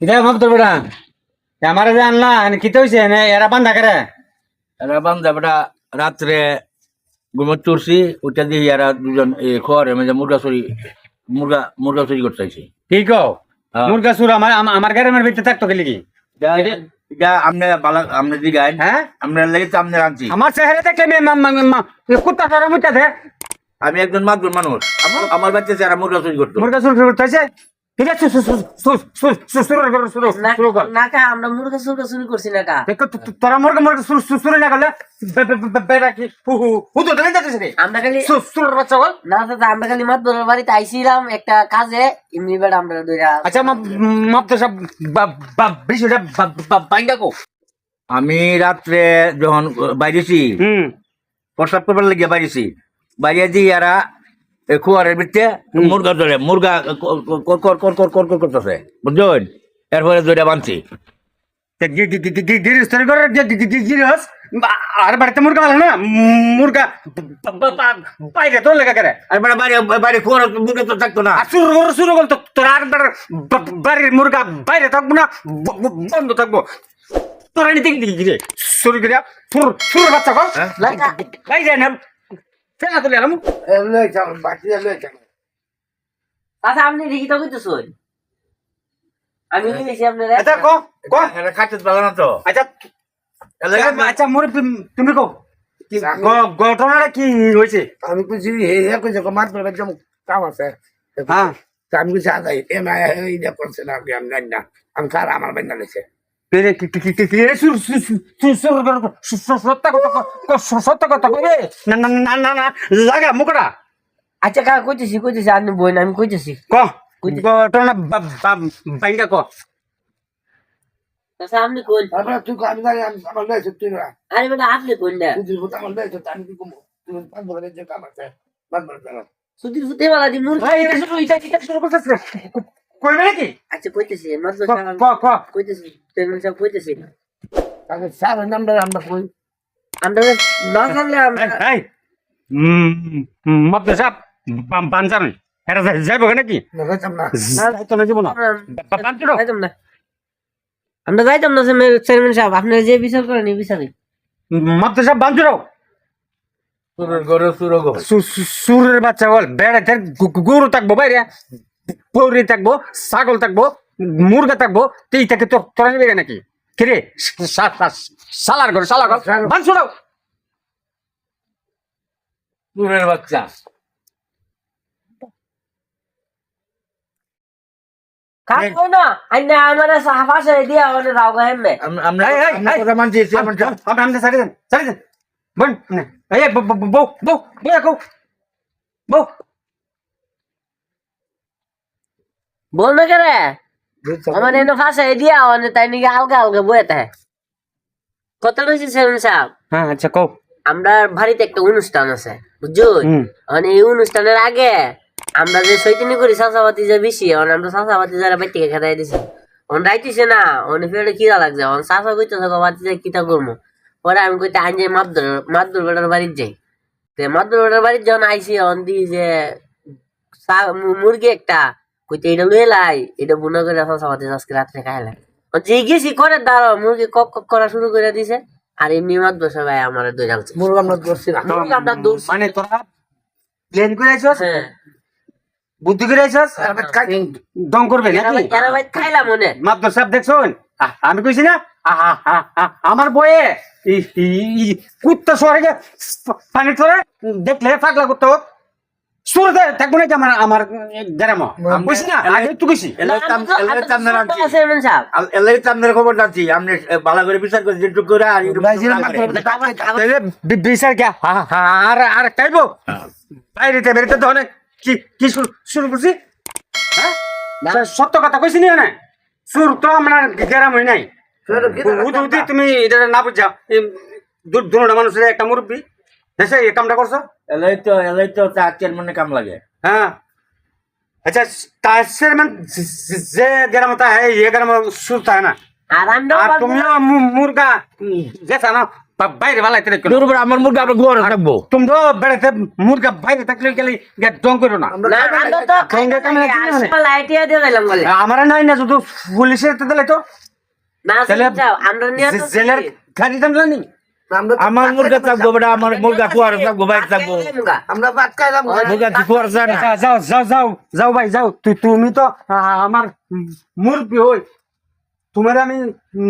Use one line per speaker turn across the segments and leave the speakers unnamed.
এটা ভাব তোর বেটা? আমার যে আনলা কিতে হয়েছে এরা বান্ধা করে
এরা বান্ধা বেটা রাত্রে ঘুমে চড়ছি ওইটা দিয়ে এরা দুজন খোয়ারে মেজে মুরগা চুরি মুরগা মুরগা চুরি করতে চাইছে
কি কও?
হ্যাঁ।
মুরগা সুর আমার আম- আমার গ্রামের ভিতরে থাকতো গেলি কি হ্যাঁ
আমি একজন মাতবর মানুষ আমার- বাচ্চা যারা মুরগা চুরি করতো
মুরগা সুর শুরু করতেছে ঠিক আছে
আমরা মুরগা সুরগা শুরু করছি না কা।
দেখো তো- তো- তোরা মুরগা মুরগা না করলে
আমরা খালি
বাচ্চা
না দাদা আমরা খালি মাতবরের বাড়িতে আইছিলাম একটা কাজে এমনি বেড়া আমরা দুইটা
আচ্ছা মাপ তো সব বিষয়টা বাইঙ্গা কো
আমি রাত্রে যখন বাইরেছি
হুম।
প্রস্তাব করবার লেগে বাইরেছি বাইরে দিয়ে এরা এ খুয়ারের ভিতরে মুরগা ধরে মুরগা কর কর কর কর কর কর করতেছে বুঝছেন এরপরে দুইটা বানছি
আর বাড়িতে মুরগা ভালো না মুরগা বাইরে তোর লেখা করে
আর বেটা বাইরে বাইরে খুয়ার মুরগা তো থাকতো না
আর শুরু করে শুরু করতো তোর আর বেটার বা- বাড়ির মুরগা বাইরে থাকব না বন্ধ থাকব তোর গিরে শুরু করে শুরু শুরু বাচ্চা কর ফেলা তুলে এলাম।
আচ্ছা আপনি লিখিত কইতেছেন। আমি লিখেছি আপনার।
আচ্ছা কো কো।
এটা খাইতে পারল না তো।
আচ্ছা আচ্ছা মোর তুমি কো ঘটনাটা কি হয়েছে?
আমি কিছু হে হে কইছে কো মাত পড়বে কাম আছে।
হ্যাঁ।
আমি কিছু আদাই এ মা এই দে করছে না আমি জানি না। আমি কার আমার বাইন্দা লেছে
সত্য কথা কবে না না না না না লাগা মুখটা
আচ্ছা কা কইতেছি কইতেছি আপনি বই না আমি কইতেছি
ক ঘটনা বাইঙ্গা ক
আচ্ছা আপনি কোন
তুই আমি জানি আমার লেছে তুই
আরে বেটা আপনি কোন না
আমার লেছে আমি কি কমু তুই পাঁচ বলে যে কাম আছে পড়বে না
সুদির ফুতে वाला দি মুরগা
এই, এটা শুরু এটা শুরু করতেছে কইবে নাকি?
আচ্ছা কইতেছি মাতবর
ক
সাহেব
ক
কইতেছি তেমন সব কইতেছি।
তাকে সার নাম্বার আমরা কই?
আমরা না জানলে আমরা
এই মত সাপ। বানজান এটা যাইব নাকি
না যাইতাম না।
না তো না বানছিল
যাইতাম না। আমরা যাইতাম না চেয়ারম্যান সাহেব। আপনারা যে বিচার করেন এই বিচারে
মত সাপ বানছিল
সুরের গরু সুর গো।
সুরের বাচ্চা বল বেড়াতে গরু থাকব বাইরে। পৌরি থাকব ছাগল থাকব মুরগা থাকব তো এইটাকে তো তোরা নেবে নাকি? কিরে সালার ঘর সালার ঘর। বানছিল
সুরের বাচ্চা।
কাকো না আইনা আমারে গা হেমে
আম- আমরা। কথা
এনে ফাঁসে দিয়া ওনে তাই নিকে আলগা আলগা বইতে কত রয়েছে চেয়ারম্যান সাহেব?
হ্যাঁ আচ্ছা কও।
আমরা বাড়িতে একটা অনুষ্ঠান আছে বুঝছ? মানে এই অনুষ্ঠানের আগে আমরা যে সৈতনি করি চাষাবাতি যে বেশি মানে আমরা চাষাবাতি যারা বাইর থেকে খেতাই দিছি। অন রাইতিছে না অন ফেলে কিরা লাগছে। অন চাষা কইতে থাকো বাতি যে কিতা করব পরে আমি কইতে আইন যাই মাদুর মাদুর বেটার বাড়ির যাই। তে মাদুর বেটার বাড়ির যখন আইসি অন দি যে মুরগি একটা কইতে এটা লুয়ে লাই এটা বুনা করে চাষাবাতি আজকে রাত্রে যে গেছি করে দাঁড়ো মুরগি কক কক করা শুরু করে দিছে আর এমনি মাদুর সবাই আমার দুই জানছে
বললাম না করছি না।
মুরগি আমরা দৌড়ছি
মানে তোরা প্লেন করে আইছস?
হ্যাঁ।
বুদ্ধি করে আইছস? দম করবে নাকি?
এরা ভাই খাইলাম মনে।
সাহেব দেখছুন আমি কইছি না? আমার বয়ে। কুত্তা শহরে গে পানি তোরে দেখলে পাগলা করতে হোক সুরতে থাকব নাকি আমার আমার গ্রাম? কইছি। না আগে
খবর জানছি আপনি ভালো করে বিচার করে যেটুকু করে আর না
বিচার কে? আর আর খাইবো বাইরেতে বেরিতে তো অনেক কি কি শুরু শুরু করছি? হ্যাঁ? সত্য কথা কইছি নি না সুর তো আমার গ্রাম হই নাই। তুমি এটা না বুঝা। দুটা মানুষের একটা মুরব্বী। দেশে এই কামটা করছ?
এলাই তো এলাই তো তার চেয়ারম্যানের কাম লাগে।
হ্যাঁ। আচ্ছা তাসের মান যে গ্রাম তা হ্যাঁ ये গ্রাম সুর তা না?
আর
তুমিও মুরগা গেছা না বা- বাইরে বালাইতে রেখো
তোর উপরে আমার মুরগা আমরা ঘরে থাকব।
তোমরা বেড়াতে মুরগা বাইরে থাকলে গেলে গিয়ে ডং করো না।
না আমরা তো
নাই না শুধু পুলিশের তো। তাহলে
যাও আমরা নিয়ে তো
জেলের গাড়ি দাম জানি?
আমরা
মুরগা থাকব বেটা আমার মুরগা কুয়ারে থাকব বাইরে থাকব।
আমরা ভাত খাইলাম।
মুরগা কি কুয়ারে
যা- যাও যাও যাও যাও ভাই যাও। তুই তুমি তো আমার মুরবি হই। তোমার আমি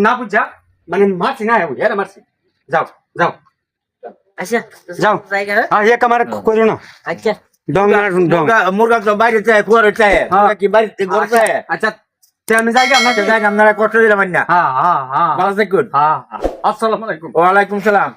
না বুঝা মানে মারছি না হ্যাঁ মারছি। যাও যাও।
আচ্ছা
যাও।
জায়গা। হ্যাঁ?
হ্যাঁ এক আমার করো না।
আচ্ছা।
ডং না ডং
মুরগা মুরগা তো বাইরে চায় কুয়ারে চায়। কি বাইরে ঘরে চায়?
আচ্ছা আমি যাই আপনাকে
যাই আপনারা কষ্ট দিলাম না
হ্যাঁ হ্যাঁ হ্যাঁ।
ভালো থাকুন
হ্যাঁ হ্যাঁ। আসসালামু আলাইকুম।
ওয়ালাইকুম সালাম।